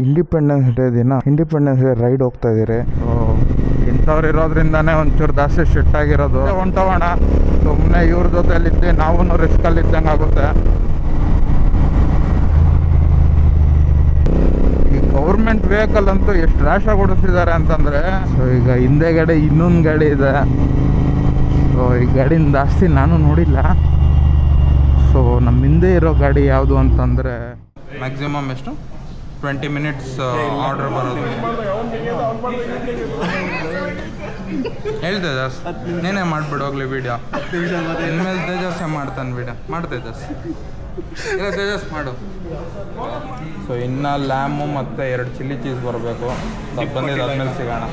Independence day ದಿನ independence day ride ಹೋಗ್ತಾ ಇದ್ದೀರಿ. ಇಂಥವ್ರು ಇರೋದ್ರಿಂದಾನೇ ಒಂಚೂರು ದಾಸ್ತಿ ಶಿಫ್ಟ್ ಆಗಿರೋದು. ಹೊಂಟೋಗೋಣ. ಸುಮ್ಮನೆ ಇವ್ರ ಜೊತೆಲಿದ್ದೆ ನಾವು ರಿಸ್ಕಲ್ಲಿ ಇದ್ದಂಗೆ ಆಗುತ್ತೆ. ಈ ಗೌರ್ಮೆಂಟ್ ವೆಹಿಕಲ್ ಅಂತೂ ಎಷ್ಟು ರ್ಯಾಶ್ ಓಡಿಸ್ತಿದ್ದಾರೆ ಅಂತಂದರೆ, ಸೊ ಈಗ ಹಿಂದೆಗಡೆ ಇನ್ನೊಂದು ಗಾಡಿ ಇದೆ. ಸೊ ಈ ಗಾಡಿನ ಜಾಸ್ತಿ ನಾನು ನೋಡಿಲ್ಲ. ಸೊ ನಮ್ಮ ಹಿಂದೆ ಇರೋ ಗಾಡಿ ಯಾವುದು ಅಂತಂದರೆ ಮ್ಯಾಕ್ಸಿಮಮ್ ಎಷ್ಟು? ಟ್ವೆಂಟಿ ಮಿನಿಟ್ಸ್ ಆರ್ಡರ್ ಬರೋದು. ಹೇಳ್ದೆ ಜಾಸ್ ನೀನೇ ಮಾಡಿಬಿಡು ಹೋಗ್ಲಿ ವಿಡಿಯೋ ಇನ್ಮೇಲೆ ತೇಜಸ್ ಮಾಡ್ತಾನೆ ವಿಡಿಯೋ ಮಾಡ್ತೇ ಜಾಸ್ ಇಲ್ಲ ತೇಜಸ್ ಮಾಡು. ಸೊ ಇನ್ನು ಲ್ಯಾಮು ಮತ್ತು ಎರಡು ಚಿಲ್ಲಿ ಚೀಸ್ ಬರಬೇಕು. ಬಂದಿದ್ದು ಆದ್ಮೇಲೆ ಸಿಗೋಣ.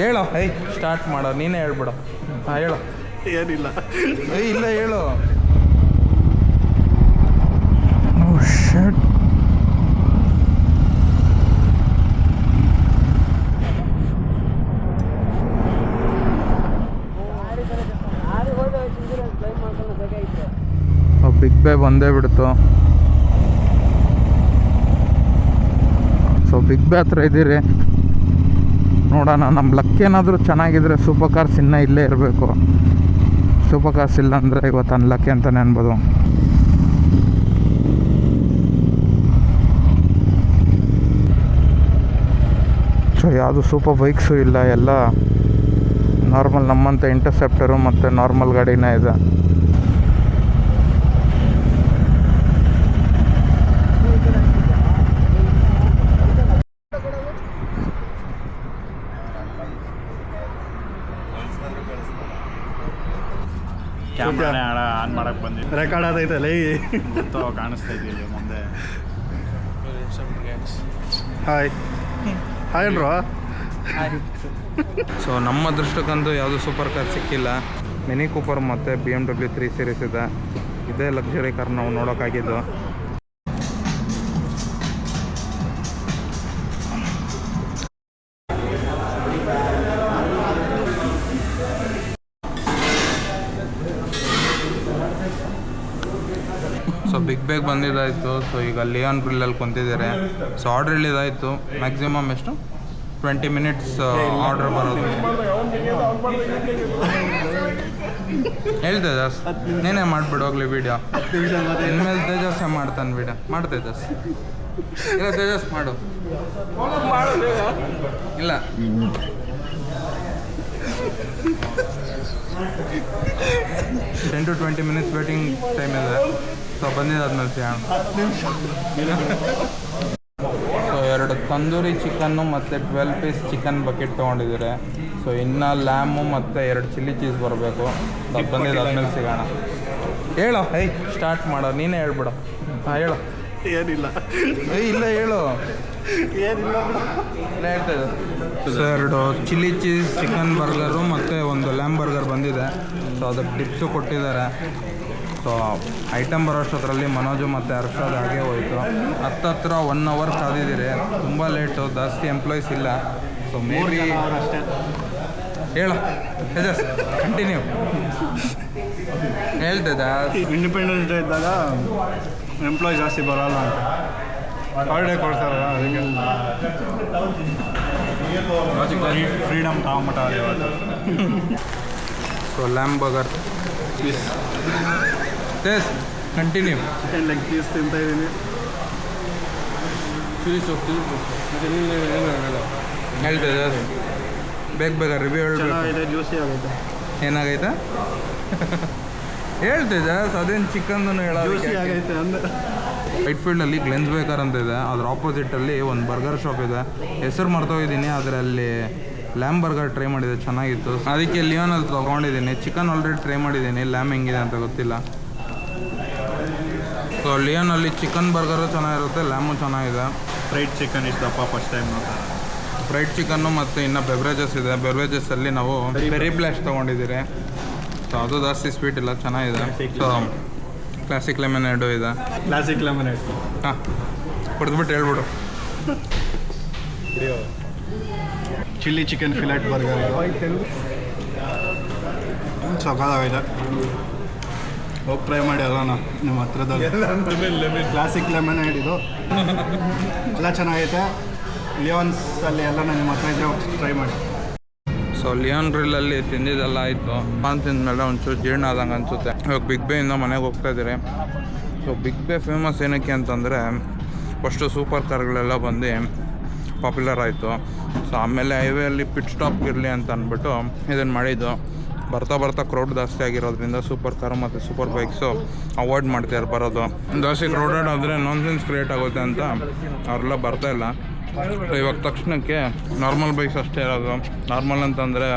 ಹೇಳೋ ಐ ಸ್ಟಾರ್ಟ್ ಮಾಡೋ. ನೀನೇ ಹೇಳ್ಬಿಡು. ಹಾಂ ಹೇಳು. ಏನಿಲ್ಲ. ಇಲ್ಲ ಹೇಳು. ಬೇ ಬಂದೇ ಬಿಡ್ತು. ಸೊ ಬಿಗ್ ಬೇ ಹತ್ರ ಇದ್ದೀರಿ. ನೋಡೋಣ ನಮ್ಮ ಲಕ್ ಏನಾದರೂ ಚೆನ್ನಾಗಿದ್ರೆ ಸೂಪರ್ ಕಾರ್ಸ್ ಇನ್ನೂ ಇಲ್ಲೇ ಇರಬೇಕು. ಸೂಪರ್ ಕಾರ್ಸ್ ಇಲ್ಲ ಅಂದರೆ ಇವತ್ತು ಅನ್ಲಕ್ಕಿ ಅಂತಲೇ ಅನ್ಬೋದು. ಸೊ ಯಾವುದು ಸೂಪರ್ ಬೈಕ್ಸು ಇಲ್ಲ, ಎಲ್ಲ ನಾರ್ಮಲ್ ನಮ್ಮಂಥ ಇಂಟರ್ಸೆಪ್ಟರು ಮತ್ತು ನಾರ್ಮಲ್ ಗಾಡಿನೇ ಇದೆ. ಕ್ಯಾಮ್ರಾನೇ ಆಡ ಆನ್ ಮಾಡಕ್ಕೆ ಬಂದಿದ್ದು. ರೆಕಾರ್ಡ್ ಆದೈತೆ ಲೈ ಗೊತ್ತೋ ಕಾಣಿಸ್ತಾ ಇದೆಯಲ್ಲ ಮುಂದೆ. ಹಾಯ್ ಹಾಯ್ ಅಲ್ರೋ ಸೊ ನಮ್ಮ ದೃಷ್ಟಕ್ಕಂತೂ ಯಾವುದು ಸೂಪರ್ ಕಾರ್ ಸಿಕ್ಕಿಲ್ಲ. ಮಿನಿ ಕೂಪರ್ ಮತ್ತು B M W three series ಇದೆ. ಇದೇ ಲಕ್ಸುರಿ ಕಾರ್ ನಾವು ನೋಡೋಕ್ಕಾಗಿದ್ದು. ಬಂದಿದ್ದಾಯಿತು. ಸೊ ಈಗ ಲಿಯಾನ್ ಗ್ರಿಲ್ಲಲ್ಲಿ ಕುಂತಿದ್ದಾರೆ. ಸೊ ಆರ್ಡ್ರ್ ಇಲ್ಲಿದಾಯಿತು ಮ್ಯಾಕ್ಸಿಮಮ್ ಎಷ್ಟು? ಟ್ವೆಂಟಿ ಮಿನಿಟ್ಸ್ ಆರ್ಡರ್ ಬರೋದು. ಹೇಳ್ತೆ ಜಾಸ್ ನೀನೇ ಮಾಡಿಬಿಡು ಹೋಗ್ಲಿ ವಿಡಿಯೋ ಇನ್ಮೇಲೆ ತೇಜಸ್ಸೇ ಮಾಡ್ತಾನೆ ವಿಡಿಯೋ ಮಾಡ್ತೇ ಜಾಸ್ ಇಲ್ಲ, ತೇಜಸ್ ಮಾಡು. ಇಲ್ಲ. Ten to twenty minutes waiting time ಇದೆ. ಸೊ ಬಂದಿದ್ದಾದ್ಮೇಲೆ ಸಿಗೋಣ ಸೊ ಎರಡು ತಂದೂರಿ ಚಿಕನ್ನು ಮತ್ತು ಟ್ವೆಲ್ ಪೀಸ್ ಚಿಕನ್ ಬಕೆಟ್ ತೊಗೊಂಡಿದ್ದಾರೆ. ಸೊ ಇನ್ನು ಲ್ಯಾಮು ಮತ್ತು ಎರಡು ಚಿಲ್ಲಿ ಚೀಸ್ ಬರಬೇಕು. ಸೊ ಬಂದಿದ್ದಾದ್ಮೇಲೆ ಸಿಗೋಣ. ಹೇಳೋ. ಹೈ ಸ್ಟಾರ್ಟ್ ಮಾಡೋ. ನೀನೇ ಹೇಳ್ಬಿಡು. ಹಾಂ ಹೇಳು. ಏನಿಲ್ಲ. ಏಯ್ ಇಲ್ಲ ಹೇಳು. ಏನಿಲ್ಲ ಹೇಳ್ತಾ ಸೊ ಎರಡು ಚಿಲ್ಲಿ ಚೀಸ್ ಚಿಕನ್ ಬರ್ಗರು ಮತ್ತು ಒಂದು ಲ್ಯಾಮ್ ಬರ್ಗರ್ ಬಂದಿದೆ. ಸೊ ಅದಕ್ಕೆ ಟಿಪ್ಸು ಕೊಟ್ಟಿದ್ದಾರೆ. ಸೊ ಐಟಮ್ ಬರೋಷ್ಟೊತ್ತರಲ್ಲಿ ಮನೋಜು ಮತ್ತು ಹರ್ಷದ್ ಹಾಗೆ ಹೋಯಿತು. ಹತ್ತತ್ರ ಒನ್ ಅವರ್ ಕಾದಿದ್ದೀರಿ ತುಂಬ ಲೇಟು ಜಾಸ್ತಿ ಎಂಪ್ಲಾಯೀಸ್ ಇಲ್ಲ. ಸೊ ಮೂರು ಬಿ ಅಷ್ಟೇ. ಹೇಳು. ತೇಜಸ್ ಕಂಟಿನ್ಯೂ ಹೇಳ್ತಿದ್ದ ಇಂಡಿಪೆಂಡೆನ್ಸ್ ಡೇ ಇದ್ದಾಗ ಎಂಪ್ಲಾಯ್ ಜಾಸ್ತಿ ಬರಲ್ಲ ಅಂತ. ಹಾಲಿಡೇ ಕೊಡ್ತಾರಲ್ಲ ಅದಕ್ಕೆ. ಫ್ರೀಡಮ್ ತಗೊಂಬಿಟ್ಟಾರೆ ಇವತ್ತು. ಸೊ ಲ್ಯಾಮ್ ಬರ್ಗರ್ ತೇಸ್ ಕಂಟಿನ್ಯೂ ಚಿಕನ್ ಲೆಗ್ ಪೀಸ್ ತಿಂತಾ ಇದ್ದೀನಿ. ಹೇಳ್ತಿದ್ದ ಬೇಗ ಬೇಗ ರಿವ್ಯೂ ಹೇಳ್ಬೇಕು. ಜ್ಯೂಸಿ ಆಗೈತೆ ಏನಾಗೈತೆ? ಹೇಳ್ತಿದ್ದೆ ಅದೇನು ಚಿಕನ್ ಹೇಳೋದು ಅಂದ್ರೆ ವೈಟ್ ಫೀಲ್ಡಲ್ಲಿ ಗ್ಲೆನ್ಸ್ ಬೇಕರ್ ಅಂತ ಇದೆ. ಅದ್ರ ಆಪೋಸಿಟಲ್ಲಿ ಒಂದು ಬರ್ಗರ್ ಶಾಪ್ ಇದೆ. ಹೆಸರು ಮರ್ತೋಗಿದ್ದೀನಿ ಆದರೆ ಅಲ್ಲಿ ಲ್ಯಾಮ್ ಬರ್ಗರ್ ಟ್ರೈ ಮಾಡಿದೆ. ಚೆನ್ನಾಗಿತ್ತು. ಅದಕ್ಕೆ ಲಿಯೋನಲ್ಲಿ ತೊಗೊಂಡಿದ್ದೀನಿ. ಚಿಕನ್ ಆಲ್ರೆಡಿ ಟ್ರೈ ಮಾಡಿದ್ದೀನಿ. ಲ್ಯಾಮ್ ಹೆಂಗಿದೆ ಅಂತ ಗೊತ್ತಿಲ್ಲ. ಸೊ ಲಿಯೋನಲ್ಲಿ ಚಿಕನ್ ಬರ್ಗರು ಚೆನ್ನಾಗಿರುತ್ತೆ ಲ್ಯಾಮು ಚೆನ್ನಾಗಿದೆ. ಫ್ರೈಡ್ ಚಿಕನ್ ಇಷ್ಟಪ್ಪ ಫಸ್ಟ್ ಟೈಮ್ ನೋಡ್ತಾರೆ ಫ್ರೈಡ್ ಚಿಕನ್ನು ಮತ್ತು ಇನ್ನು ಬೆವ್ರೇಜಸ್ ಇದೆ. ಬೆವ್ರೇಜಸ್ಸಲ್ಲಿ ನಾವು ಬೆರಿ ಬ್ಲಾಸ್ಟ್ ತೊಗೊಂಡಿದ್ದೀರಿ. ಸೊ ಅದು ಜಾಸ್ತಿ ಸ್ವೀಟ್ ಇಲ್ಲ ಚೆನ್ನಾಗಿದೆ. ಸೊ ಕ್ಲಾಸಿಕ್ ಲೆಮನ್ ಎರಡು ಇದೆ. ಕ್ಲಾಸಿಕ್ ಲೆಮನೇಡ್ ಹಾಂ ಕುಡಿದ್ಬಿಟ್ಟು ಹೇಳ್ಬಿಡು. ಚಿಲ್ಲಿ ಚಿಕನ್ ಫಿಲೆಟ್ ಬರ್ಗರ್ ಸಕಾಲಾಗೈತೆ ಹೋಗಿ ಟ್ರೈ ಮಾಡಿ ಅಲ್ಲಣ್ಣ, ನಿಮ್ಮ ಹತ್ರದಲ್ಲಿ. ಕ್ಲಾಸಿಕ್ ಲೆಮನ್ ಹಿಡಿದು ಎಲ್ಲ ಚೆನ್ನಾಗೈತೆ. ಲಿಯೋನ್ಸ್ ಅಲ್ಲಿ ಎಲ್ಲ ನಿಮ್ಮ ಹತ್ರ ಇದ್ರೆ ಹೋಗಿ ಟ್ರೈ ಮಾಡಿ. ಸೊ ಲಿಯೋನ್ ಗ್ರಿಲ್ಲಲ್ಲಿ ತಿಂದಿದ್ದೆಲ್ಲ ಆಯಿತು. ಪಾನ್ ತಿಂದಮೇಲೆ ಒಂಚೂರು ಜೀರ್ಣ ಆದಂಗೆ ಅನಿಸುತ್ತೆ. ಇವಾಗ ಬಿಗ್ ಬೇಯಿಂದ ಮನೆಗೆ ಹೋಗ್ತಾ ಇದ್ದೀರಿ. ಸೊ ಬಿಗ್ ಬೇ ಫೇಮಸ್ ಏನಕ್ಕೆ ಅಂತಂದರೆ ಫಸ್ಟು ಸೂಪರ್ ಕಾರ್ಗಳೆಲ್ಲ ಬಂದು ಪಾಪ್ಯುಲರ್ ಆಯಿತು. ಸೊ ಆಮೇಲೆ ಹೈವೇಯಲ್ಲಿ ಪಿಟ್ ಸ್ಟಾಪ್ ಇರಲಿ ಅಂತ ಅಂದ್ಬಿಟ್ಟು ಇದನ್ನು ಮಾಡಿದ್ದು. ಬರ್ತಾ ಬರ್ತಾ ಕ್ರೌಡ್ ಜಾಸ್ತಿ ಆಗಿರೋದ್ರಿಂದ ಸೂಪರ್ ಕಾರ್ ಮತ್ತು ಸೂಪರ್ ಬೈಕ್ಸು ಅವಾಯ್ಡ್ ಮಾಡ್ತಾರೆ ಬರೋದು. ಜಾಸ್ತಿ ಕ್ರೌಡೆಡ್ ಆದರೆ ನಾನ್ಸೆನ್ಸ್ ಕ್ರಿಯೇಟ್ ಆಗುತ್ತೆ ಅಂತ ಅವರೆಲ್ಲ ಬರ್ತಾ ಇಲ್ಲ. ಸೊ ಇವಾಗ ತಕ್ಷಣಕ್ಕೆ ನಾರ್ಮಲ್ ಬೈಕ್ಸ್ ಅಷ್ಟೇ ಇರೋದು. ನಾರ್ಮಲ್ ಅಂತಂದರೆ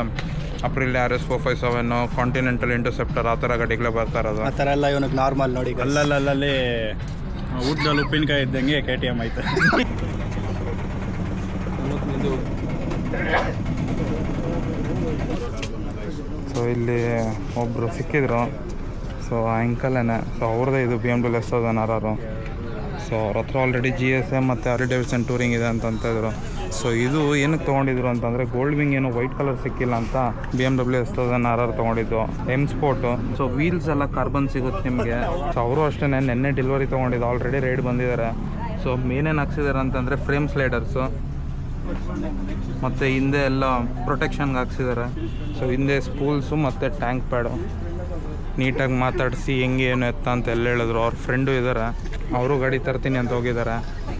Aprilia R S four five seven continental interceptor ಆ ಥರ ಗಾಡಿಗಳೇ ಬರ್ತಾ ಇರೋದು. ಆ ಥರ ಎಲ್ಲ ಇವನಿಗೆ ನಾರ್ಮಲ್ ನೋಡಿ ಅಲ್ಲಲ್ಲಲ್ಲಿ ಊಟದಲ್ಲಿ ಉಪ್ಪಿನಕಾಯಿ ಇದ್ದಂಗೆ ಕೆ ಟಿ ಎಂ ಐತೆ ಇಲ್ಲಿ ಒಬ್ಬರು ಸಿಕ್ಕಿದ್ರು. ಸೊ ಆ ಅಂಕಲೇನೆ ಸೊ ಅವ್ರದ್ದೇ ಇದು B M W S thousand R R so ಅವ್ರ ಹತ್ರ ಆಲ್ರೆಡಿ ಜಿ ಎಸ್ ಎಂ ಮತ್ತು ಆರ್ ಡೇವಿಡ್ಸನ್ ಟೂರಿಂಗ್ ಇದೆ ಅಂತ ಅಂತ ಇದ್ರು. ಸೊ ಇದು ಏನಕ್ಕೆ ತೊಗೊಂಡಿದ್ರು ಅಂತಂದರೆ ಗೋಲ್ಡ್ ವಿಂಗ್ ಏನು ವೈಟ್ ಕಲರ್ ಸಿಕ್ಕಿಲ್ಲ ಅಂತ B M W S thousand R R ತೊಗೊಂಡಿದ್ದು. ಎಂ ಸ್ಪೋರ್ಟು ಸೊ ವೀಲ್ಸ್ ಎಲ್ಲ ಕಾರ್ಬನ್ ಸಿಗುತ್ತೆ ನಿಮಗೆ. ಸೊ ಅವರು ಅಷ್ಟೇ ನೆನ್ನೆ ಡೆಲಿವರಿ ತೊಗೊಂಡಿದ್ದು. ಆಲ್ರೆಡಿ ರೈಡ್ ಬಂದಿದ್ದಾರೆ. ಸೊ ಮೇನೇನು ಹಾಕ್ಸಿದ್ದಾರೆ ಅಂತಂದರೆ ಫ್ರೇಮ್ ಸ್ಲೈಡರ್ಸು ಮತ್ತು ಹಿಂದೆ ಎಲ್ಲ ಪ್ರೊಟೆಕ್ಷನ್ಗೆ ಹಾಕ್ಸಿದ್ದಾರೆ ಸೊ ಹಿಂದೆ ಸ್ಕೂಲ್ಸು ಮತ್ತು ಟ್ಯಾಂಕ್ ಪ್ಯಾಡು ನೀಟಾಗಿ ಮಾತಾಡಿಸಿ ಹೆಂಗೆ ಏನು ಎತ್ತ ಅಂತ ಎಲ್ಲ ಹೇಳಿದ್ರು. ಅವ್ರ ಫ್ರೆಂಡು ಇದ್ದಾರೆ ಅವರು ಗಾಡಿ ತರ್ತೀನಿ ಅಂತ ಹೋಗಿದ್ದಾರೆ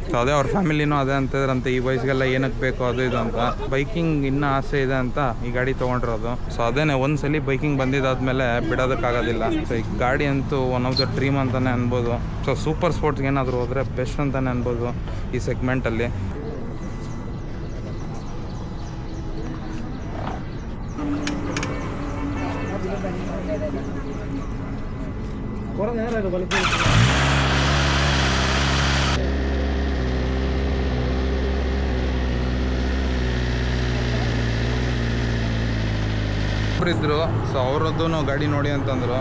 ಸೊ ಅದೇ ಅವ್ರ ಫ್ಯಾಮಿಲಿನೂ ಅದೇ ಅಂತ ಇದ್ರಂತೆ ಈ ವಯಸ್ಸಿಗೆಲ್ಲ ಏನಕ್ಕೆ ಬೇಕು ಅದು ಇದು ಅಂತ. ಬೈಕಿಂಗ್ ಇನ್ನೂ ಆಸೆ ಇದೆ ಅಂತ ಈ ಗಾಡಿ ತೊಗೊಂಡಿರೋದು. ಸೊ ಅದೇನೆ ಒಂದ್ಸಲಿ ಬೈಕಿಂಗ್ ಬಂದಿದ್ದಾದ್ಮೇಲೆ ಬಿಡೋದಕ್ಕಾಗೋದಿಲ್ಲ. ಸೊ ಈ ಗಾಡಿ ಅಂತೂ ಒನ್ ಆಫ್ ದ ಡ್ರೀಮ್ ಅಂತಲೇ ಅನ್ಬೋದು. ಸೊ ಸೂಪರ್ ಸ್ಪೋರ್ಟ್ಸ್ಗೆ ಏನಾದರೂ ಹೋದರೆ ಬೆಸ್ಟ್ ಅಂತಲೇ ಅನ್ಬೋದು ಈ ಸೆಗ್ಮೆಂಟಲ್ಲಿ ಇದ್ದರು ಸೊ ಅವ್ರದ್ದು ಗಾಡಿ ನೋಡಿ ಅಂತಂದರು.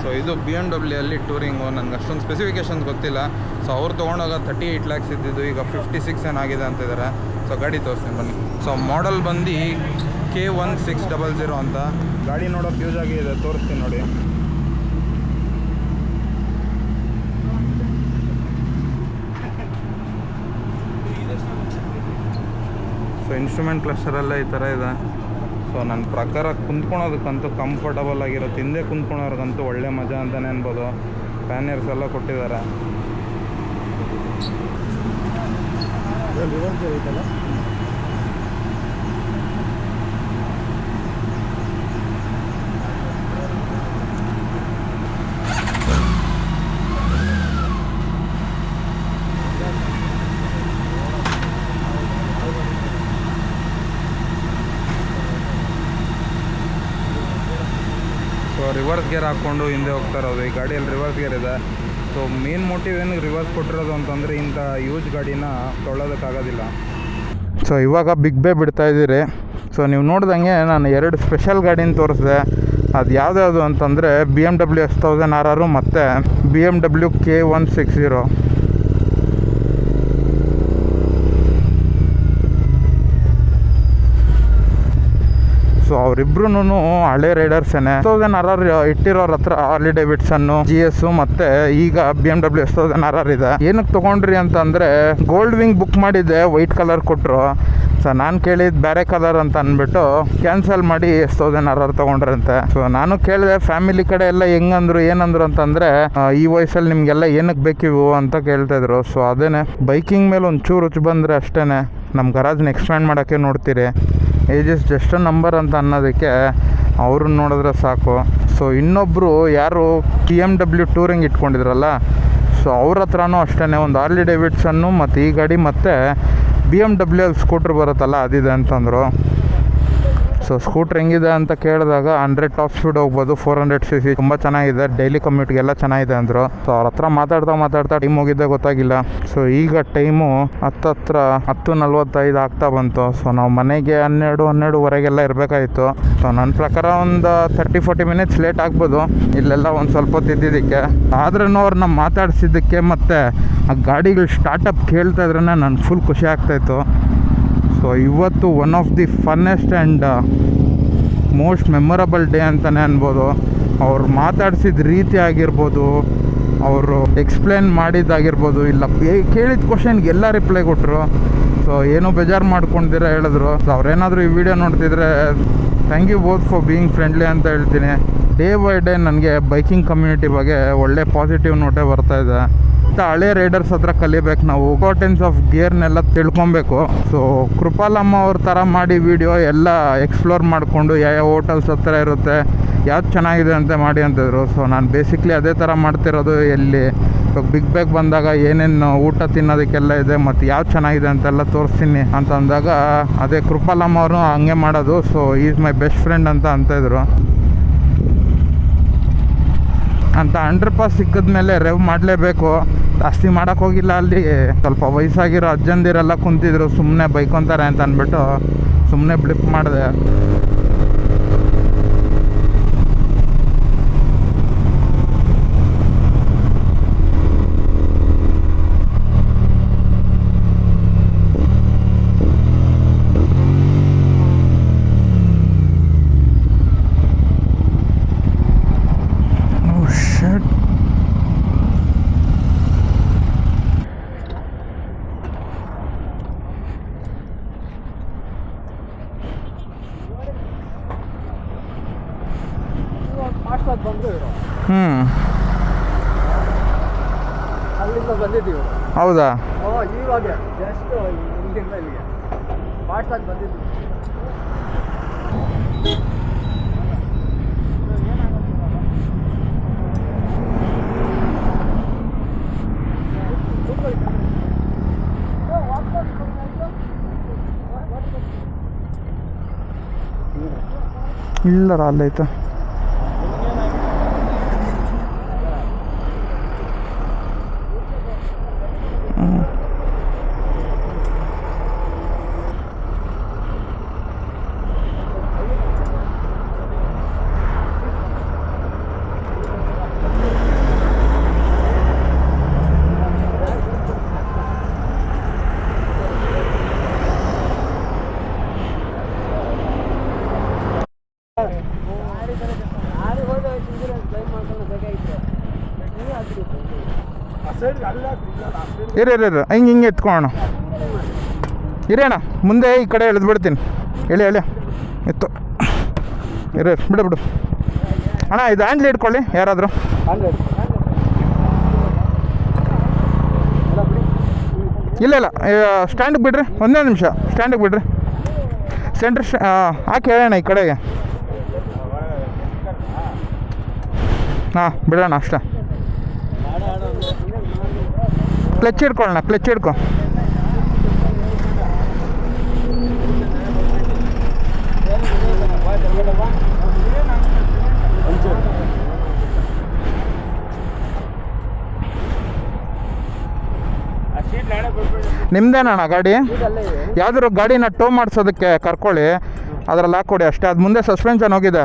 ಸೊ ಇದು ಬಿ ಎಂ ಡಬ್ಲ್ಯೂ ಅಲ್ಲಿ ಟೂರಿಂಗು ನನಗೆ ಅಷ್ಟೊಂದು ಸ್ಪೆಸಿಫಿಕೇಶನ್ಸ್ ಗೊತ್ತಿಲ್ಲ. ಸೊ ಅವ್ರು ತೊಗೊಂಡಾಗ ತರ್ಟಿ ಏಯ್ಟ್ ಲ್ಯಾಕ್ಸ್ ಇದ್ದಿದ್ದು, ಈಗ ಫಿಫ್ಟಿ ಸಿಕ್ಸ್ ಏನಾಗಿದೆ ಅಂತಿದ್ದಾರೆ ಸೊ ಗಾಡಿ ತೋರಿಸ್ತೀನಿ ಬನ್ನಿ. ಸೊ ಮಾಡಲ್ ಬಂದು K one six double zero ಅಂತ. ಗಾಡಿ ನೋಡೋಕೆ ಯೂಸ್ ಆಗಿದೆ ತೋರಿಸ್ತೀನಿ ನೋಡಿ. ಸೊ ಇನ್ಸ್ಟ್ರೂಮೆಂಟ್ ಕ್ಲಸ್ಟರೆಲ್ಲ ಈ ಥರ ಇದೆ. ಸೊ ನನ್ನ ಪ್ರಕಾರ ಕುಂತ್ಕೊಳೋದಕ್ಕಂತೂ ಕಂಫರ್ಟಬಲ್ ಆಗಿರೋ, ತಿಂದೆ ಕುಂತ್ಕೊಳೋರ್ಗಂತೂ ಒಳ್ಳೆ ಮಜಾ ಅಂತಲೇ ಅನ್ಬೋದು. ಪ್ಯಾನಿಯರ್ಸ್ ಎಲ್ಲ ಕೊಟ್ಟಿದ್ದಾರೆ ಸೊ ರಿವರ್ಸ್ ಗೇರ್ ಹಾಕ್ಕೊಂಡು ಹಿಂದೆ ಹೋಗ್ತಾ ಇರೋದು. ಈ ಗಾಡಿಯಲ್ಲಿ ರಿವರ್ಸ್ ಗೇರ್ ಇದೆ. ಸೊ ಮೇನ್ ಮೋಟಿವ್ ಏನು ರಿವರ್ಸ್ ಕೊಟ್ಟಿರೋದು ಅಂತಂದರೆ ಇಂಥ ಯೂಜ್ ಗಾಡಿನ ತೊಳೋದಕ್ಕಾಗೋದಿಲ್ಲ ಸೊ ಇವಾಗ ಬಿಗ್ ಬೇ ಬಿಡ್ತಾ ಇದ್ದೀರಿ. ಸೊ ನೀವು ನೋಡ್ದಂಗೆ ನಾನು ಎರಡು ಸ್ಪೆಷಲ್ ಗಾಡಿನ ತೋರಿಸಿದೆ. ಅದು ಯಾವುದ್ಯಾವುದು ಅಂತಂದರೆ B M W S thousand R R ಮತ್ತು B M W K one six zero so ಅವರಿಬ್ರು ಹಳೆ ರೈಡರ್ಸೇನೆ. ತೌಸಂಡ್ ಆರ್ ಆರ್ ಇಟ್ಟಿರೋರ ಹತ್ರ ಹಾರ್ಲಿ ಡೇವಿಡ್ಸನ್ ಜಿ ಎಸ್ ಮತ್ತೆ ಈಗ B M W S thousand R R ಇದೆ. ಏನಕ್ಕೆ ತಗೊಂಡ್ರಿ ಅಂತಂದ್ರೆ ಗೋಲ್ಡ್ ವಿಂಗ್ ಬುಕ್ ಮಾಡಿದ್ದೆ ವೈಟ್ ಕಲರ್ ಕೊಟ್ಟರು ಸೊ ನಾನು ಕೇಳಿದ್ ಬೇರೆ ಕಲರ್ ಅಂತ ಅಂದ್ಬಿಟ್ಟು ಕ್ಯಾನ್ಸಲ್ ಮಾಡಿ ಎಸ್ ತೌಸಂಡ್ ಆರ್ ಆರ್ ತೊಗೊಂಡ್ರಂತೆ. ಸೊ ನಾನು ಕೇಳಿದೆ ಫ್ಯಾಮಿಲಿ ಕಡೆ ಎಲ್ಲ ಹೆಂಗಂದ್ರು, ಏನಂದ್ರು ಅಂತಂದರೆ ಈ ವಯಸ್ಸಲ್ಲಿ ನಿಮಗೆಲ್ಲ ಏನಕ್ಕೆ ಬೇಕಿವು ಅಂತ ಕೇಳ್ತಾ ಇದ್ರು. ಸೊ ಅದೇನೆ ಬೈಕಿಂಗ್ ಮೇಲೆ ಒಂಚೂರು ರುಚಿ ಬಂದರೆ ಅಷ್ಟೇ ನಮ್ಮ ಗರಾಜ್ನ ಎಕ್ಸ್ಪ್ಯಾಂಡ್ ಮಾಡೋಕ್ಕೆ ನೋಡ್ತೀರಿ. ಏಜ್ ಇಸ್ ಜಸ್ಟ್ ನಂಬರ್ ಅಂತ ಅನ್ನೋದಕ್ಕೆ ಅವ್ರನ್ನ ನೋಡಿದ್ರೆ ಸಾಕು. ಸೊ ಇನ್ನೊಬ್ಬರು ಯಾರು ಟಿ ಎಂ ಡಬ್ಲ್ಯೂ ಟೂರಿಂಗ್ ಇಟ್ಕೊಂಡಿದ್ರಲ್ಲ ಸೊ ಅವ್ರ ಹತ್ರನೂ ಅಷ್ಟೇ ಒಂದು ಆರ್ಲಿ ಡೇವಿಡ್ಸನ್ನು ಮತ್ತು ಈ ಗಾಡಿ ಮತ್ತು B M W L scooter ಬರುತ್ತಲ್ಲ, ಅದಿದೆ ಅಂತಂದರು. ಸೊ ಸ್ಕೂಟ್ರ್ ಹೆಂಗಿದೆ ಅಂತ ಕೇಳಿದಾಗ ಹಂಡ್ರೆಡ್ ಟಾಪ್ ಸ್ಪೀಡ್ ಹೋಗ್ಬೋದು ಫೋರ್ ಹಂಡ್ರೆಡ್ ಸಿ ಸಿ ತುಂಬ ಚೆನ್ನಾಗಿದೆ. ಡೈಲಿ ಕಮ್ಯೂಟ್ಗೆಲ್ಲ ಚೆನ್ನಾಗಿದೆ ಅಂದರು. ಸೊ ಅವ್ರ ಹತ್ರ ಮಾತಾಡ್ತಾ ಮಾತಾಡ್ತಾ ಟೈಮ್ ಹೋಗಿದ್ದೆ ಗೊತ್ತಾಗಿಲ್ಲ. ಸೊ ಈಗ ಟೈಮು ಹತ್ತತ್ರ ಹತ್ತು ನಲ್ವತ್ತೈದು ಆಗ್ತಾ ಬಂತು. ಸೊ ನಾವು ಮನೆಗೆ ಹನ್ನೆರಡು, ಹನ್ನೆರಡುವರೆಗೆಲ್ಲ ಇರಬೇಕಾಯಿತು. ಸೊ ನನ್ನ ಪ್ರಕಾರ ಒಂದು ತರ್ಟಿ ಫೋರ್ಟಿ ಮಿನಿಟ್ಸ್ ಲೇಟ್ ಆಗ್ಬೋದು. ಇಲ್ಲೆಲ್ಲ ಒಂದು ಸ್ವಲ್ಪ ತಿದ್ದಿದ್ದಕ್ಕೆ ಆದ್ರೂ ಅವ್ರನ್ನ ಮಾತಾಡಿಸಿದ್ದಕ್ಕೆ ಮತ್ತು ಆ ಗಾಡಿಗಳು ಸ್ಟಾರ್ಟಪ್ ಕೇಳ್ತಾ ಇದ್ರೆ ನನಗೆ ಫುಲ್ ಖುಷಿ ಆಗ್ತಾಯಿತ್ತು ಸೊ ಇವತ್ತು one of the funnest and most memorable day ಅಂತಲೇ ಅನ್ಬೋದು. ಅವ್ರು ಮಾತಾಡಿಸಿದ ರೀತಿ ಆಗಿರ್ಬೋದು, ಅವರು ಎಕ್ಸ್ಪ್ಲೇನ್ ಮಾಡಿದ್ದಾಗಿರ್ಬೋದು, ಇಲ್ಲ ಕೇಳಿದ ಕ್ವಶನ್ಗೆ ಎಲ್ಲ ರಿಪ್ಲೈ ಕೊಟ್ಟರು ಸೊ ಏನೋ ಬೇಜಾರು ಮಾಡ್ಕೊಂಡಿರ ಹೇಳಿದ್ರು. ಸೊ ಅವ್ರೇನಾದರೂ ಈ ವಿಡಿಯೋ ನೋಡ್ತಿದ್ರೆ thank you both for being friendly ಅಂತ ಹೇಳ್ತೀನಿ. ಡೇ ಬೈ ಡೇ ನನಗೆ ಬೈಕಿಂಗ್ ಕಮ್ಯುನಿಟಿ ಬಗ್ಗೆ ಒಳ್ಳೆ ಪಾಸಿಟಿವ್ ನೋಟೇ ಬರ್ತಾ ಇದೆ. ಮತ್ತು ಹಳೆ ರೈಡರ್ಸ್ ಹತ್ರ ಕಲಿಬೇಕು ನಾವು. ಇಂಪಾರ್ಟೆನ್ಸ್ ಆಫ್ ಗೇರ್ನೆಲ್ಲ ತಿಳ್ಕೊಬೇಕು. ಸೊ ಕೃಪಾಲಮ್ಮ ಅವ್ರ ಥರ ಮಾಡಿ ವಿಡಿಯೋ ಎಲ್ಲ ಎಕ್ಸ್ಪ್ಲೋರ್ ಮಾಡಿಕೊಂಡು ಯಾವ ಹೋಟೆಲ್ಸ್ ಹತ್ರ ಇರುತ್ತೆ, ಯಾವ್ದು ಚೆನ್ನಾಗಿದೆ ಅಂತ ಮಾಡಿ ಅಂತಿದ್ರು. ಸೊ ನಾನು ಬೇಸಿಕ್ಲಿ ಅದೇ ಥರ ಮಾಡ್ತಿರೋದು ಎಲ್ಲಿ, ಇವಾಗ ಬಿಗ್ ಬ್ಯಾಗ್ ಬಂದಾಗ ಏನೇನು ಊಟ ತಿನ್ನೋದಕ್ಕೆಲ್ಲ ಇದೆ, ಮತ್ತು ಯಾವ್ದು ಚೆನ್ನಾಗಿದೆ ಅಂತೆಲ್ಲ ತೋರಿಸ್ತೀನಿ ಅಂತ ಅಂದಾಗ ಅದೇ ಕೃಪಾಲಮ್ಮ ಅವರು ಹಂಗೆ ಮಾಡೋದು. So is my best friend ಅಂತ ಅಂತಿದ್ರು. ಅಂತ ಅಂಡರ್ ಪಾಸ್ ಸಿಕ್ಕಿದ್ಮೇಲೆ ರೆವ್ ಮಾಡಲೇಬೇಕು. ಜಾಸ್ತಿ ಮಾಡೋಕೆ ಹೋಗಿಲ್ಲ ಅಲ್ಲಿ. ಸ್ವಲ್ಪ ವಯಸ್ಸಾಗಿರೋ ಅಜ್ಜಂದಿರೆಲ್ಲ ಕುಂತಿದ್ರು ಸುಮ್ಮನೆ ಬೈಕೊಂತಾರೆ ಅಂತ ಅಂದ್ಬಿಟ್ಟು ಸುಮ್ಮನೆ ಬ್ಲಿಪ್ ಮಾಡಿದೆ. ಹೌದಾ? ಇವಾಗ. ಜಸ್ಟ್ ಇಲ್ಲಿಂದ ಇಲ್ಲಿಗೆ. ಫಾಸ್ಟಾಗಿ ಬಂದಿದ್ವಿ ಇಲ್ಲರ ಅಲ್ಲೈತೆ ಇರಿ ಹಿಂಗೆ ಹಿಂಗೆ ಎತ್ಕೊಳ್ಳೋಣ ಇರಿ ಅಣ್ಣ ಮುಂದೆ ಈ ಕಡೆ ಎಳೆದು ಬಿಡ್ತೀನಿ. ಎಳೆ ಎಳೆ. ಎತ್ತು. ಇರಿ, ಬಿಡು ಬಿಡು. ಅಣ್ಣ ಇದು ಹ್ಯಾಂಡ್ಲಿ ಇಟ್ಕೊಳ್ಳಿ ಯಾರಾದರೂ. ಇಲ್ಲ ಇಲ್ಲ. ಸ್ಟ್ಯಾಂಡಿಗೆ ಬಿಡ್ರಿ. ಒಂದೇ ನಿಮಿಷ. ಸ್ಟ್ಯಾಂಡಿಗೆ ಬಿಡ್ರಿ. ಸೆಂಟ್ರ್ ಹಾಕಿ ಹೇಳೋಣ ಈ ಕಡೆಗೆ. ಹಾಂ ಬಿಡೋಣ ಅಷ್ಟೇ. Clutch ಹಿಡ್ಕೊಳ್ಳೋಣ clutch ಹಿಡ್ಕೊ. ನಿಮ್ದೇನಣ್ಣ ಗಾಡಿ? ಯಾವ್ದಾರು ಗಾಡಿನ ಟೋ ಮಾಡಿಸೋದಕ್ಕೆ ಕರ್ಕೊಳ್ಳಿ. ಅದ್ರಲ್ಲಿ ಹಾಕ್ಕೊಡಿ ಅಷ್ಟೇ, ಅದು ಮುಂದೆ ಸಸ್ಪೆನ್ಷನ್ ಹೋಗಿದೆ.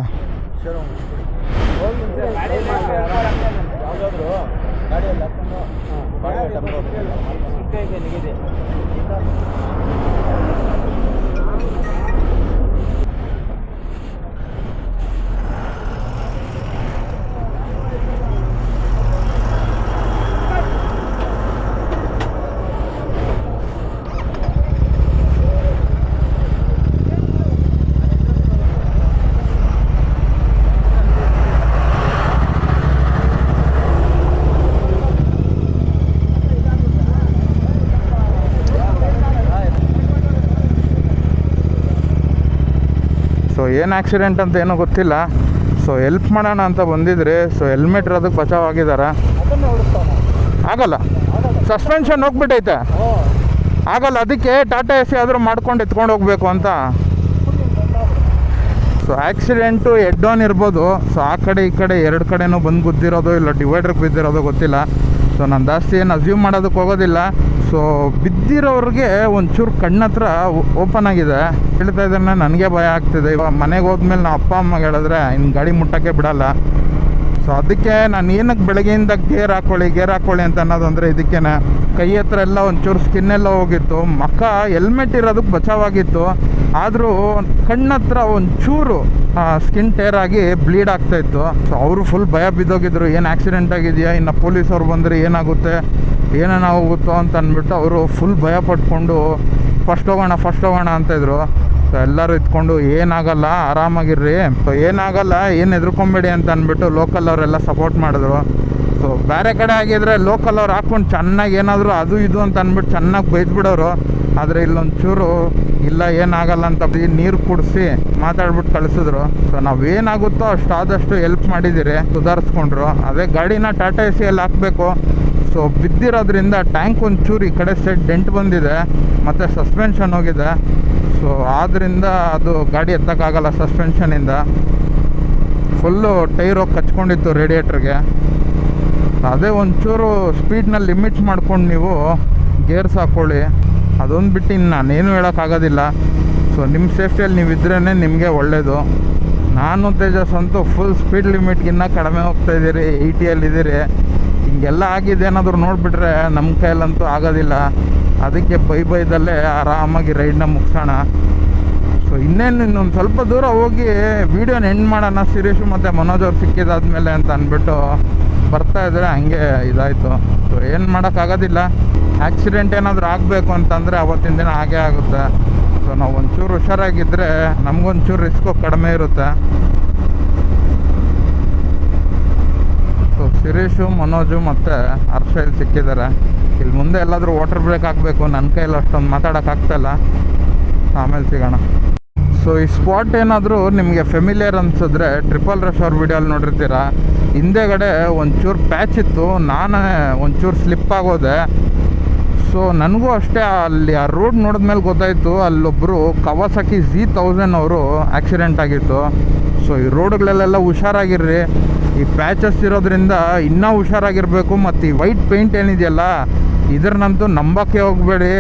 ಸೊ ಏನು ಆಕ್ಸಿಡೆಂಟ್ ಅಂತ ಏನೂ ಗೊತ್ತಿಲ್ಲ. ಸೊ ಹೆಲ್ಪ್ ಮಾಡೋಣ ಅಂತ ಬಂದಿದ್ರಿ ಸೊ ಹೆಲ್ಮೆಟ್ ಬಚಾವ್ ಆಗಿದಾರ ಆಗಲ್ಲ. ಸಸ್ಪೆನ್ಷನ್ ಹೋಗ್ಬಿಟ್ಟೈತೆ. ಆಗಲ್ಲ, ಅದಕ್ಕೆ ಟಾಟಾ ಎ ಸಿ ಆದರೂ ಮಾಡ್ಕೊಂಡು ಎತ್ಕೊಂಡು ಹೋಗ್ಬೇಕು ಅಂತ. ಸೊ ಆ್ಯಕ್ಸಿಡೆಂಟು ಹೆಡ್ ಆನ್ ಇರ್ಬೋದು. ಸೊ ಆ ಕಡೆ ಈ ಕಡೆ ಎರಡು ಕಡೆನೂ ಬಂದು ಗುದ್ದಿರೋದು ಇಲ್ಲ ಡಿವೈಡ್ರಿಗೆ ಬಿದ್ದಿರೋದು ಗೊತ್ತಿಲ್ಲ. ಸೊ ನಾನು ಜಾಸ್ತಿ ಏನು ಅಸ್ಯೂಮ್ ಮಾಡೋದಕ್ಕೆ ಹೋಗೋದಿಲ್ಲ. ಸೊ ಬಿದ್ದಿರೋರಿಗೆ ಒಂಚೂರು ಕಣ್ಣತ್ರ ಓಪನ್ ಆಗಿದೆ. ಹೇಳ್ತಾ ಇದ್ದಾನೆ, ನನಗೆ ಭಯ ಆಗ್ತಿದೆ. ಇವಾಗ ಮನೆಗೆ ಹೋದ್ಮೇಲೆ ನಾವು ಅಪ್ಪ ಅಮ್ಮಗೆ ಹೇಳಿದ್ರೆ ಇನ್ನು ಗಾಡಿ ಮುಟ್ಟೋಕ್ಕೆ ಬಿಡಲ್ಲ. ಸೊ ಅದಕ್ಕೆ ನಾನು ಏನಕ್ಕೆ ಬೆಳಗ್ಗೆಯಿಂದ ಗೇರ್ ಹಾಕೊಳ್ಳಿ ಗೇರ್ ಹಾಕೊಳ್ಳಿ ಅಂತ ಅನ್ನೋದು ಅಂದರೆ ಇದಕ್ಕೇನೆ. ಕೈ ಹತ್ರ ಎಲ್ಲ ಒಂಚೂರು ಸ್ಕಿನ್ ಎಲ್ಲ ಹೋಗಿತ್ತು. ಮಕ್ಕ ಹೆಲ್ಮೆಟ್ ಇರೋದಕ್ಕೆ ಬಚಾವಾಗಿತ್ತು. ಆದರೂ ಕಣ್ಣತ್ರ ಒಂಚೂರು ಸ್ಕಿನ್ ಟೇರ್ ಆಗಿ ಬ್ಲೀಡ್ ಆಗ್ತಾಯಿತ್ತು ಸೊ ಅವರು ಫುಲ್ ಭಯ ಬಿದ್ದೋಗಿದ್ರು. ಏನು ಆಕ್ಸಿಡೆಂಟ್ ಆಗಿದೆಯಾ? ಇನ್ನು ಪೊಲೀಸವ್ರು ಬಂದರೆ ಏನಾಗುತ್ತೆ? ಏನೇನು ಆಗುತ್ತೋ ಅಂತ ಅಂದ್ಬಿಟ್ಟು ಅವರು ಫುಲ್ ಭಯ ಪಟ್ಕೊಂಡು ಫಸ್ಟ್ ಹೋಗೋಣ ಫಸ್ಟ್ ಹೋಗೋಣ ಅಂತ ಇದ್ರು. ಸೊ ಎಲ್ಲರೂ ಇದ್ಕೊಂಡು, ಏನಾಗಲ್ಲ, ಆರಾಮಾಗಿರ್ರಿ. ಸೊ ಏನಾಗಲ್ಲ, ಏನು ಹೆದರ್ಕೊಂಬೇಡಿ ಅಂತ ಅಂದ್ಬಿಟ್ಟು ಲೋಕಲ್ ಅವರೆಲ್ಲ ಸಪೋರ್ಟ್ ಮಾಡಿದ್ರು. ಸೊ ಬೇರೆ ಕಡೆ ಆಗಿದ್ರೆ ಲೋಕಲ್ ಅವ್ರು ಹಾಕ್ಕೊಂಡು ಚೆನ್ನಾಗಿ ಏನಾದರೂ ಅದು ಇದು ಅಂತ ಅಂದ್ಬಿಟ್ಟು ಚೆನ್ನಾಗಿ ಬೈದ್ಬಿಡೋರು. ಆದರೆ ಇಲ್ಲೊಂಚೂರು, ಇಲ್ಲ, ಏನಾಗಲ್ಲ ಅಂತ ನೀರು ಕುಡಿಸಿ ಮಾತಾಡ್ಬಿಟ್ಟು ಕಳಿಸಿದ್ರು. ಸೊ ನಾವೇನಾಗುತ್ತೋ ಅಷ್ಟು ಆದಷ್ಟು ಹೆಲ್ಪ್ ಮಾಡಿದ್ದೀರಿ, ಸುಧಾರಿಸ್ಕೊಂಡ್ರು. ಅದೇ ಗಾಡಿನ ಟಾಟಾ ಎ ಸಿಯಲ್ಲಿ ಹಾಕಬೇಕು. ಸೊ ಬಿದ್ದಿರೋದ್ರಿಂದ ಟ್ಯಾಂಕ್ ಒಂಚೂರು ಈ ಕಡೆ ಸೈಡ್ ಡೆಂಟ್ ಬಂದಿದೆ, ಮತ್ತು ಸಸ್ಪೆನ್ಷನ್ ಹೋಗಿದೆ. ಸೊ ಆದ್ದರಿಂದ ಅದು ಗಾಡಿ ಎತ್ತಕ್ಕಾಗಲ್ಲ ಸಸ್ಪೆನ್ಷನಿಂದ ಫುಲ್ಲು ಟೈರ್ ಹೋಗಿ ಕಚ್ಕೊಂಡಿತ್ತು ರೇಡಿಯೇಟ್ರಿಗೆ ಅದೇ ಒಂಚೂರು ಸ್ಪೀಡ್ನ ಲಿಮಿಟ್ ಮಾಡ್ಕೊಂಡು ನೀವು ಗೇರ್ಸ್ ಹಾಕ್ಕೊಳ್ಳಿ ಅದೊಂದು ಬಿಟ್ಟು ಇನ್ನು ನಾನೇನು ಹೇಳೋಕ್ಕಾಗೋದಿಲ್ಲ ಸೊ ನಿಮ್ಮ ಸೇಫ್ಟಿಯಲ್ಲಿ ನೀವು ಇದ್ರೇ ನಿಮಗೆ ಒಳ್ಳೆಯದು ನಾನು ತೇಜಸ್ ಅಂತೂ ಫುಲ್ ಸ್ಪೀಡ್ ಲಿಮಿಟ್ಗಿನ್ನ ಕಡಿಮೆ ಹೋಗ್ತಾ ಇದ್ದೀರಿ ಏಯ್ಟಿಯಲ್ಲಿ ಇದ್ದೀರಿ. ಹಿಂಗೆಲ್ಲ ಆಗಿದೆ ಏನಾದರೂ ನೋಡಿಬಿಟ್ರೆ ನಮ್ಮ ಕೈಯಲ್ಲಂತೂ ಆಗೋದಿಲ್ಲ. ಅದಕ್ಕೆ ಬೈ ಬೈದಲ್ಲೇ ಆರಾಮಾಗಿ ರೈಡ್ನ ಮುಗಿಸೋಣ. ಸೊ ಇನ್ನೇನು ಇನ್ನೊಂದು ಸ್ವಲ್ಪ ದೂರ ಹೋಗಿ ವೀಡಿಯೋನ ಎಂಡ್ ಮಾಡೋಣ. ಸುರೇಶು ಮತ್ತು ಮನೋಜ್ ಅವ್ರು ಸಿಕ್ಕಿದಾದ್ಮೇಲೆ ಅಂತ ಅಂದ್ಬಿಟ್ಟು ಬರ್ತಾ ಇದ್ರೆ ಹಂಗೆ ಇದಾಯಿತು. ಸೊ ಏನು ಮಾಡೋಕ್ಕಾಗೋದಿಲ್ಲ ಆಕ್ಸಿಡೆಂಟ್ ಏನಾದರೂ ಆಗಬೇಕು ಅಂತಂದರೆ ಅವತ್ತಿನ ದಿನ ಹಾಗೇ ಆಗುತ್ತೆ. ಸೊ ನಾವು ಒಂಚೂರು ಹುಷಾರಾಗಿದ್ದರೆ ನಮಗೊಂಚೂರು ರಿಸ್ಕು ಕಡಿಮೆ ಇರುತ್ತೆ ಸೊ ಸುರೇಶು ಮನೋಜು ಮತ್ತು ಹರ್ಷ ಇಲ್ಲಿ ಸಿಕ್ಕಿದ್ದಾರೆ? ಇಲ್ಲಿ ಮುಂದೆ ಎಲ್ಲಾದರೂ ವಾಟರ್ ಬ್ರೇಕ್ ಹಾಕಬೇಕು. ನನ್ನ ಕೈಯಲ್ಲಿ ಅಷ್ಟೊಂದು ಮಾತಾಡೋಕ್ಕಾಗ್ತಾಯಿಲ್ಲ ಆಮೇಲೆ ಸಿಗೋಣ. ಸೊ ಈ ಸ್ಪಾಟ್ ಏನಾದರೂ ನಿಮಗೆ ಫೆಮಿಲಿಯರ್ ಅನ್ಸಿದ್ರೆ ಟ್ರಿಪಲ್ ರಶ್ ಅವ್ರ ವಿಡಿಯೋಲಿ ನೋಡಿರ್ತೀರ? ಹಿಂದೆಗಡೆ ಒಂಚೂರು ಪ್ಯಾಚ್ ಇತ್ತು. ನಾನೇ ಒಂಚೂರು ಸ್ಲಿಪ್ ಆಗೋದೆ. ಸೊ ನನಗೂ ಅಷ್ಟೇ ಅಲ್ಲಿ ಆ ರೋಡ್ ನೋಡಿದ್ಮೇಲೆ ಗೊತ್ತಾಯಿತು ಅಲ್ಲೊಬ್ಬರು ಕವಾಸಕಿ ಜಿ ತೌಸಂಡ್ ಅವರು ಆಕ್ಸಿಡೆಂಟ್ ಆಗಿತ್ತು. ಸೊ ಈ ರೋಡ್ಗಳಲ್ಲೆಲ್ಲ ಹುಷಾರಾಗಿರ್ರಿ. ಈ ಪ್ಯಾಚಸ್ ಇರೋದ್ರಿಂದ ಇನ್ನೂ ಹುಷಾರಾಗಿರಬೇಕು, ಮತ್ತು ಈ ವೈಟ್ ಪೇಂಟ್ ಏನಿದೆಯಲ್ಲ, ಇದ್ರನ್ನಂತೂ ನಂಬಕ್ಕೆ ಹೋಗಬೇಡಿ.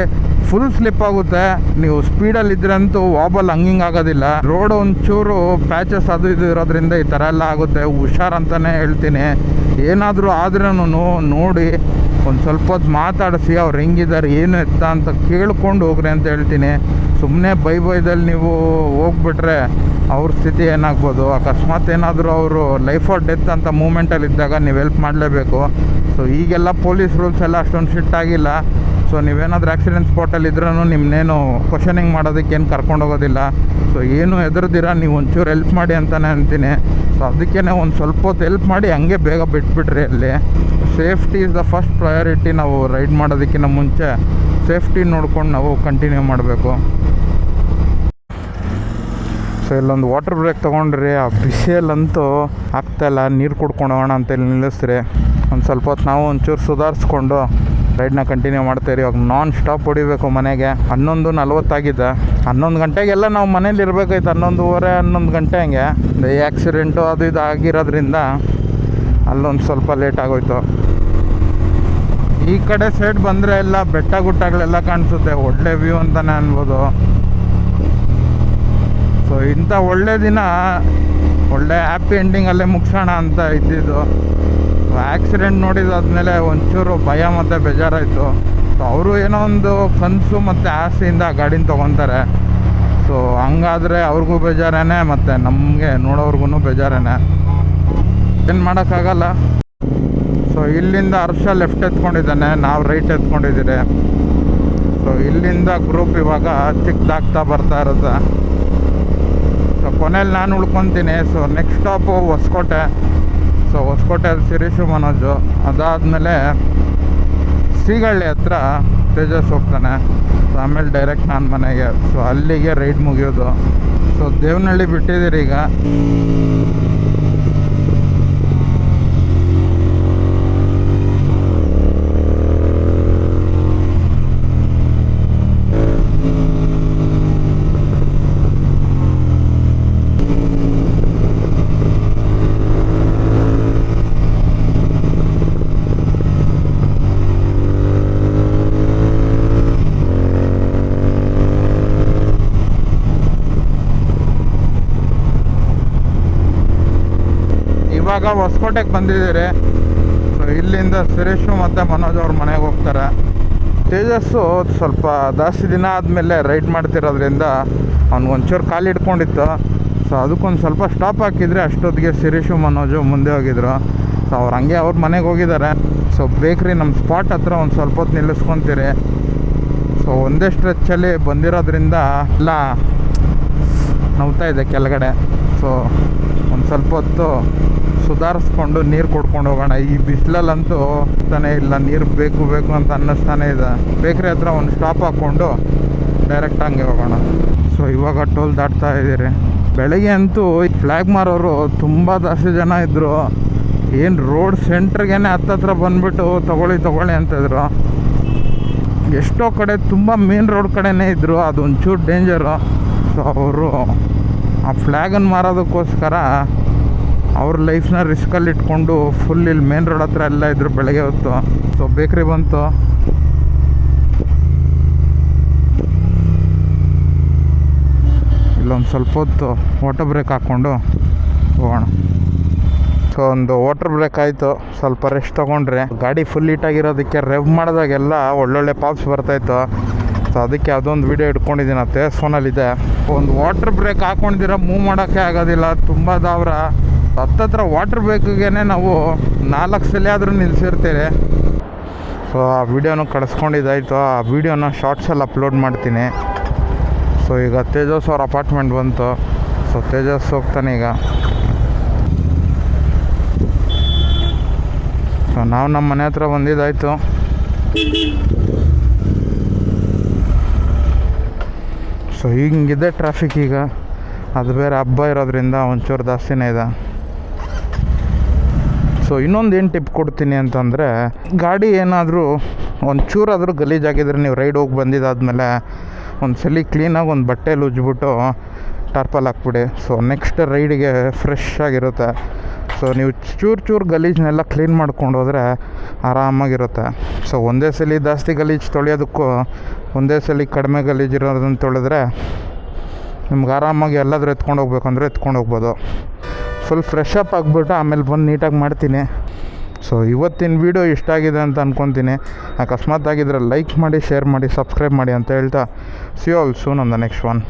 ಫುಲ್ ಸ್ಲಿಪ್ ಆಗುತ್ತೆ. ನೀವು ಸ್ಪೀಡಲ್ಲಿ ಇದ್ರಂತೂ ವಾಬಲ್ ಹಂಗಿಂಗ್ ಆಗೋದಿಲ್ಲ. ರೋಡ್ ಒಂಚೂರು ಪ್ಯಾಚಸ್ ಅದು ಇದು ಇರೋದ್ರಿಂದ ಈ ಥರ ಎಲ್ಲ ಆಗುತ್ತೆ. ಹುಷಾರಂತಲೇ ಹೇಳ್ತೀನಿ. ಏನಾದರೂ ಆದ್ರೂ ನೋಡಿ. ಒಂದು ಸ್ವಲ್ಪ ಹೊತ್ತು ಮಾತಾಡಿಸಿ, ಅವ್ರು ಹೆಂಗಿದ್ದಾರೆ, ಏನು ಎತ್ತ ಅಂತ ಕೇಳ್ಕೊಂಡು ಹೋಗ್ರಿ ಅಂತ ಹೇಳ್ತೀನಿ. ಸುಮ್ಮನೆ ಬೈ ಬೈದಲ್ಲಿ ನೀವು ಹೋಗ್ಬಿಟ್ರೆ ಅವ್ರ ಸ್ಥಿತಿ ಏನಾಗ್ಬೋದು? ಅಕಸ್ಮಾತ್ ಏನಾದರೂ ಅವರು ಲೈಫ್ ಆರ್ ಡೆತ್ ಅಂತ ಮೂಮೆಂಟಲ್ಲಿ ಇದ್ದಾಗ ನೀವು ಹೆಲ್ಪ್ ಮಾಡಲೇಬೇಕು. ಸೊ ಈಗೆಲ್ಲ ಪೊಲೀಸ್ ರೂಲ್ಸ್ ಎಲ್ಲ ಅಷ್ಟೊಂದು ಶಿಟ್ ಆಗಿಲ್ಲ. ಸೊ ನೀವೇನಾದರೂ ಆ್ಯಕ್ಸಿಡೆಂಟ್ ಸ್ಪಾಟಲ್ಲಿ ಇದ್ರೂ ನಿಮ್ಮನ್ನೇನು ಕ್ವಶನಿಂಗ್ ಮಾಡೋದಕ್ಕೇನು ಕರ್ಕೊಂಡೋಗೋದಿಲ್ಲ. ಸೊ ಏನು ಎದುರ್ದಿರ ನೀವು ಒಂಚೂರು ಹೆಲ್ಪ್ ಮಾಡಿ ಅಂತಲೇ ಅಂತೀನಿ. ಸೊ ಅದಕ್ಕೇ ಒಂದು ಸ್ವಲ್ಪ ಹೊತ್ತು ಹೆಲ್ಪ್ ಮಾಡಿ ಹಂಗೆ ಬೇಗ ಬಿಟ್ಬಿಟ್ರಿ ಅಲ್ಲಿ. Safety is the first priority ನಾವು ರೈಡ್ ಮಾಡೋದಕ್ಕಿಂತ ಮುಂಚೆ. ಸೇಫ್ಟಿ ನೋಡ್ಕೊಂಡು ನಾವು ಕಂಟಿನ್ಯೂ ಮಾಡಬೇಕು. ಸೊ ಇಲ್ಲೊಂದು ವಾಟರ್ ಬ್ರೇಕ್ ತೊಗೊಂಡ್ರಿ. ಆ ಬಿಸಿಯಲ್ಲಂತೂ ಆಗ್ತಾಯಿಲ್ಲ ನೀರು ಕುಡ್ಕೊಂಡು ಹೋಗೋಣ ಅಂತೇಳಿ ನಿಲ್ಲಿಸ್ರಿ. ಒಂದು ಸ್ವಲ್ಪ ಹೊತ್ತು ನಾವು ಒಂಚೂರು ಸುಧಾರಿಸ್ಕೊಂಡು ರೈಡ್ನ ಕಂಟಿನ್ಯೂ ಮಾಡ್ತೇವೆ ಇವಾಗ ನಾನ್ ಸ್ಟಾಪ್ ಹೊಡಿಬೇಕು ಮನೆಗೆ. ಹನ್ನೊಂದು ನಲ್ವತ್ತಾಗಿದೆ ಹನ್ನೊಂದು ಗಂಟೆಗೆಲ್ಲ ನಾವು ಮನೇಲಿ ಇರಬೇಕಾಯ್ತು. ಹನ್ನೊಂದುವರೆ, ಹನ್ನೊಂದು ಗಂಟೆ ಹಂಗೆ. ಆ್ಯಕ್ಸಿಡೆಂಟು ಅದು ಇದು ಆಗಿರೋದ್ರಿಂದ ಅಲ್ಲೊಂದು ಸ್ವಲ್ಪ ಲೇಟ್ ಆಗೋಯ್ತು. ಈ ಕಡೆ ಸೈಡ್ ಬಂದರೆ ಎಲ್ಲ ಬೆಟ್ಟ ಗುಟ್ಟಗಳೆಲ್ಲ ಕಾಣಿಸುತ್ತೆ. ಒಳ್ಳೆ ವ್ಯೂ ಅಂತಲೇ ಅನ್ಬೋದು. ಸೊ ಇಂಥ ಒಳ್ಳೆ ದಿನ, ಒಳ್ಳೆ ಹ್ಯಾಪಿ ಎಂಡಿಂಗಲ್ಲೇ ಮುಗಿಸೋಣ ಅಂತ ಇದ್ದಿದ್ದು. ಆಕ್ಸಿಡೆಂಟ್ ನೋಡಿದಾದ್ಮೇಲೆ ಒಂಚೂರು ಭಯ ಮತ್ತು ಬೇಜಾರಾಯಿತು. ಸೊ ಅವರು ಏನೋ ಒಂದು ಕನಸು ಮತ್ತು ಆಸೆಯಿಂದ ಗಾಡಿನ ತೊಗೊತಾರೆ. ಸೊ ಹಂಗಾದರೆ ಅವ್ರಿಗೂ ಬೇಜಾರೇನೆ ಮತ್ತು ನಮಗೆ ನೋಡೋರ್ಗು ಬೇಜಾರೇನೆ. ಏನು ಮಾಡೋಕ್ಕಾಗಲ್ಲ. ಸೊ ಇಲ್ಲಿಂದ ಹರ್ಷ ಲೆಫ್ಟ್ ಎತ್ಕೊಂಡಿದ್ದಾನೆ, ನಾವು ರೈಟ್ ಎತ್ಕೊಂಡಿದ್ದೀರಿ. ಸೊ ಇಲ್ಲಿಂದ ಗ್ರೂಪ್ ಇವಾಗ ಚಿಕ್ಕದಾಗ್ತಾ ಬರ್ತಾ ಇರುತ್ತೆ. ಸೊ ಕೊನೆಯಲ್ಲಿ ನಾನು ಉಳ್ಕೊತೀನಿ. So next stop Hosakote. So ಹೊಸಕೋಟೆಯಲ್ಲಿ Shirish Manoj. ಅದಾದಮೇಲೆ ಶ್ರೀಗಳ್ಳಿ ಹತ್ರ ತೇಜಸ್ ಹೋಗ್ತಾನೆ. ಸೊ, ಆಮೇಲೆ ಡೈರೆಕ್ಟ್ ನಾನು ಮನೆಗೆ. ಸೊ, ಅಲ್ಲಿಗೆ ರೈಡ್ ಮುಗಿಯೋದು. ಸೊ, ದೇವನಹಳ್ಳಿ ಬಿಟ್ಟಿದ್ದೀರಿ ಈಗ. ಇವಾಗ ಹೊಸಕೋಟೆಗೆ ಬಂದಿದ್ದೀರಿ. ಇಲ್ಲಿಂದ ಸುರೇಶು ಮತ್ತು ಮನೋಜ್ ಅವ್ರ ಮನೆಗೆ ಹೋಗ್ತಾರೆ. ತೇಜಸ್ಸು ಸ್ವಲ್ಪ ಜಾಸ್ತಿ ದಿನ ಆದಮೇಲೆ ರೈಡ್ ಮಾಡ್ತಿರೋದ್ರಿಂದ ಅವ್ನಿಗೊಂಚೂರು ಕಾಲು ಹಿಡ್ಕೊಂಡಿತ್ತು. ಸೊ ಅದಕ್ಕೊಂದು ಸ್ವಲ್ಪ ಸ್ಟಾಪ್ ಹಾಕಿದರೆ ಅಷ್ಟೊತ್ತಿಗೆ ಸುರೇಶು, ಮನೋಜು ಮುಂದೆ ಹೋಗಿದ್ರು. ಸೊ ಅವ್ರು ಹಂಗೆ ಅವ್ರ ಮನೆಗೆ ಹೋಗಿದ್ದಾರೆ. ಸೊ ಬೇಕ್ರಿ ನಮ್ಮ ಸ್ಪಾಟ್ ಹತ್ರ ಒಂದು ಸ್ವಲ್ಪ ಹೊತ್ತು ನಿಲ್ಲಿಸ್ಕೊತೀರಿ. ಸೊ ಒಂದೇ ಸ್ಟ್ರೆಚ್ಚಲ್ಲಿ ಬಂದಿರೋದ್ರಿಂದ ಎಲ್ಲ ನೋವ್ತಾ ಇದೆ ಕೆಳಗಡೆ. ಸೊ ಒಂದು ಸ್ವಲ್ಪ ಹೊತ್ತು ಸುಧಾರಿಸ್ಕೊಂಡು ನೀರು ಕೊಡ್ಕೊಂಡು ಹೋಗೋಣ. ಈ ಬಿಸಿಲಲ್ಲಂತೂ ತಾನೇ ಇಲ್ಲ. ನೀರು ಬೇಕು ಬೇಕು ಅಂತ ಅನ್ನಿಸ್ತಾನೆ ಇದೆ. ಬೇಕ್ರಿ ಹತ್ರ ಒಂದು ಸ್ಟಾಪ್ ಹಾಕ್ಕೊಂಡು ಡೈರೆಕ್ಟ್ ಹಂಗೆ ಹೋಗೋಣ. ಸೊ ಇವಾಗ ಟೋಲ್ ದಾಟ್ತಾ ಇದ್ದೀರಿ. ಬೆಳಗ್ಗೆ ಅಂತೂ ಫ್ಲ್ಯಾಗ್ ಮಾರೋರು ತುಂಬ ಜಾಸ್ತಿ ಜನ ಇದ್ದರು ಏನು ರೋಡ್ ಸೆಂಟ್ರಿಗೆ ಹತ್ತತ್ರ ಬಂದುಬಿಟ್ಟು ತೊಗೊಳ್ಳಿ ತೊಗೊಳ್ಳಿ ಅಂತಿದ್ರು ಎಷ್ಟೋ ಕಡೆ ತುಂಬ ಮೇನ್ ರೋಡ್ ಕಡೆನೇ ಇದ್ದರು ಅದು ಒಂಚೂರು ಡೇಂಜರು ಸೊ ಅವರು ಆ ಫ್ಲ್ಯಾಗನ್ನು ಮಾರೋದಕ್ಕೋಸ್ಕರ ಅವ್ರ ಲೈಫ್ನ ರಿಸ್ಕಲ್ಲಿ ಇಟ್ಕೊಂಡು ಫುಲ್ ಇಲ್ಲಿ ಮೇನ್ ರೋಡ್ ಹತ್ರ ಎಲ್ಲ ಇದ್ರು ಬೆಳಗ್ಗೆ ಹೊತ್ತು. ಸೊ ಬೇಕ್ರಿ ಬಂತು. ಇಲ್ಲೊಂದು ಸ್ವಲ್ಪ ಹೊತ್ತು ವಾಟರ್ ಬ್ರೇಕ್ ಹಾಕ್ಕೊಂಡು ಹೋಗೋಣ. ಸೊ ಒಂದು ವಾಟರ್ ಬ್ರೇಕ್ ಆಯಿತು. ಸ್ವಲ್ಪ ರೆಸ್ಟ್ ತೊಗೊಂಡ್ರೆ. ಗಾಡಿ ಫುಲ್ ಹೀಟಾಗಿರೋದಕ್ಕೆ ರೆವ್ ಮಾಡಿದಾಗೆಲ್ಲ ಒಳ್ಳೊಳ್ಳೆ ಪಾಪ್ಸ್ ಬರ್ತಾಯಿತ್ತು ಸೊ ಅದಕ್ಕೆ ಅದೊಂದು ವೀಡಿಯೋ ಇಟ್ಕೊಂಡಿದ್ದೀನಿ ಅತ್ತೆ ಫೋನಲ್ಲಿದೆ ಒಂದು ವಾಟರ್ ಬ್ರೇಕ್ ಹಾಕ್ಕೊಂಡಿದ್ದೀರ ಮೂವ್ ಮಾಡೋಕ್ಕೆ ಆಗೋದಿಲ್ಲ. ತುಂಬ ದಾವ್ರ. ಹತ್ತತ್ರ ವಾಟರ್ ಬ್ರೇಕ್ಗೆ ನಾವು ನಾಲ್ಕು ಸಲ ಆದರೂ ನಿಲ್ಲಿಸಿರ್ತೇವೆ ಸೊ ಆ ವಿಡಿಯೋನ ಕಳಿಸ್ಕೊಂಡಿದ್ದಾಯಿತು. ಆ ವಿಡಿಯೋನ ಶಾರ್ಟ್ಸಲ್ಲಿ ಅಪ್ಲೋಡ್ ಮಾಡ್ತೀನಿ. ಸೊ ಈಗ ತೇಜಸ್ ಅವ್ರ ಅಪಾರ್ಟ್ಮೆಂಟ್ ಬಂತು. ಸೊ ತೇಜಸ್ ಹೋಗ್ತಾನೆ ಈಗ. ಸೊ ನಾವು ನಮ್ಮ ಮನೆ ಹತ್ರ ಬಂದಿದ್ದಾಯಿತು. ಸೊ ಹಿಂಗಿದೆ ಟ್ರಾಫಿಕ್ ಈಗ. ಅದು ಬೇರೆ ಹಬ್ಬ ಇರೋದ್ರಿಂದ ಒಂಚೂರು ಜಾಸ್ತಿನೇ ಇದೆ. ಸೊ ಇನ್ನೊಂದು ಏನು ಟಿಪ್ ಕೊಡ್ತೀನಿ ಅಂತಂದರೆ, ಗಾಡಿ ಏನಾದರೂ ಒಂಚೂರಾದರೂ ಗಲೀಜಾಗಿದ್ರೆ ನೀವು ರೈಡ್ ಹೋಗಿ ಬಂದಿದ್ದಾದಮೇಲೆ ಒಂದು ಸಲ ಕ್ಲೀನಾಗಿ ಒಂದು ಬಟ್ಟೆಲಿ ಉಜ್ಬಿಟ್ಟು ಟಾರ್ಪಲ್ ಹಾಕ್ಬಿಡಿ. ಸೊ ನೆಕ್ಸ್ಟ್ ರೈಡಿಗೆ ಫ್ರೆಶ್ ಆಗಿರುತ್ತೆ. ಸೊ ನೀವು ಚೂರು ಚೂರು ಗಲೀಜನ್ನೆಲ್ಲ ಕ್ಲೀನ್ ಮಾಡ್ಕೊಂಡು ಹೋದರೆ ಆರಾಮಾಗಿರುತ್ತೆ. ಸೊ ಒಂದೇ ಸಲ ಜಾಸ್ತಿ ಗಲೀಜು ತೊಳೆಯೋದಕ್ಕೂ ಒಂದೇ ಸಲ ಕಡಿಮೆ ಗಲೀಜು ಇರೋದನ್ನು ತೊಳೆದ್ರೆ ನಿಮ್ಗೆ ಆರಾಮಾಗಿ ಎಲ್ಲಾದರೂ ಎತ್ಕೊಂಡು ಹೋಗ್ಬೇಕಂದ್ರೆ ಎತ್ಕೊಂಡು ಹೋಗ್ಬೋದು. ಫುಲ್ ಫ್ರೆಶ್ ಅಪ್ ಆಗಿಬಿಟ್ಟು ಆಮೇಲೆ ಬಂದು ನೀಟಾಗಿ ಮಾಡ್ತೀನಿ. ಸೊ ಇವತ್ತಿನ ವೀಡಿಯೋ ಇಷ್ಟ ಆಗಿದೆ ಅಂತ ಅಂದ್ಕೊತೀನಿ ಅಕಸ್ಮಾತ್ ಆಗಿದ್ರೆ ಲೈಕ್ ಮಾಡಿ ಶೇರ್ ಮಾಡಿ ಸಬ್ಸ್ಕ್ರೈಬ್ ಮಾಡಿ ಅಂತ ಹೇಳ್ತಾ see all soon on the next one